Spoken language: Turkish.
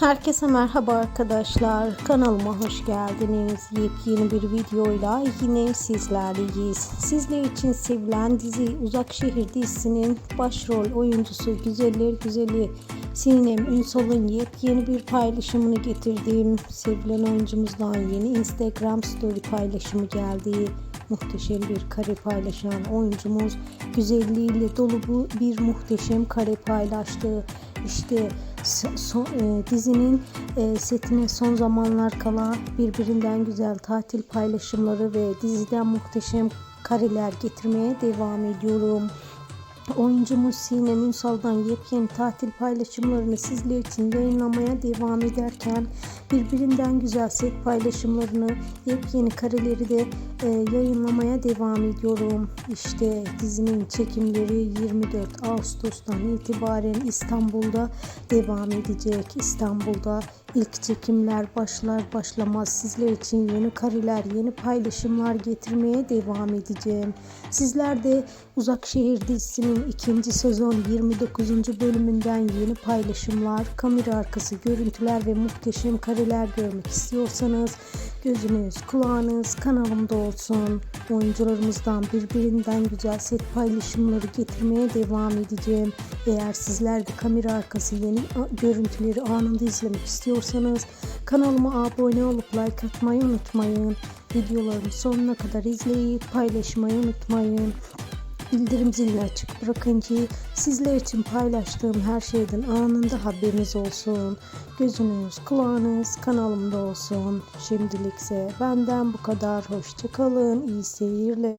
Herkese merhaba arkadaşlar. Kanalıma hoş geldiniz. Yepyeni bir videoyla yine sizlerleyiz. Sizler için sevilen dizi Uzak Şehir dizisinin başrol oyuncusu Güzeller Güzeli Sinem Ünsal'ın yepyeni bir paylaşımını getirdiğim sevilen oyuncumuzdan yeni Instagram story paylaşımı geldi. Muhteşem bir kare paylaşan oyuncumuz güzelliğiyle dolu bu bir muhteşem kare paylaştı. İşte so- e, dizinin e, setine son zamanlar kala birbirinden güzel tatil paylaşımları ve diziden muhteşem kareler getirmeye devam ediyorum. Oyuncumuz Sinem Ünsal'dan yepyeni tatil paylaşımlarını sizler için yayınlamaya devam ederken birbirinden güzel set paylaşımlarını, yepyeni kareleri de e, yayınlamaya devam ediyorum. İşte dizinin çekimleri 24 Ağustos'tan itibaren İstanbul'da devam edecek. İstanbul'da ilk çekimler başlar başlamaz sizler için yeni kareler, yeni paylaşımlar getirmeye devam edeceğim. Sizler de Uzak Şehir dizisinin ikinci sezon 29. bölümünden yeni paylaşımlar, kamera arkası görüntüler ve muhteşem kareler görmek istiyorsanız gözünüz, kulağınız kanalımda olsun. Oyuncularımızdan birbirinden güzel set paylaşımları getirmeye devam edeceğim. Eğer sizler de kamera arkası yeni görüntüleri anında izlemek istiyorsanız kanalıma abone olup like atmayı unutmayın. Videolarımı sonuna kadar izleyip paylaşmayı unutmayın. Bildirim zilini açık bırakın ki sizler için paylaştığım her şeyden anında haberiniz olsun. Gözünüz, kulağınız kanalımda olsun. Şimdilikse benden bu kadar. Hoşçakalın. İyi seyirler.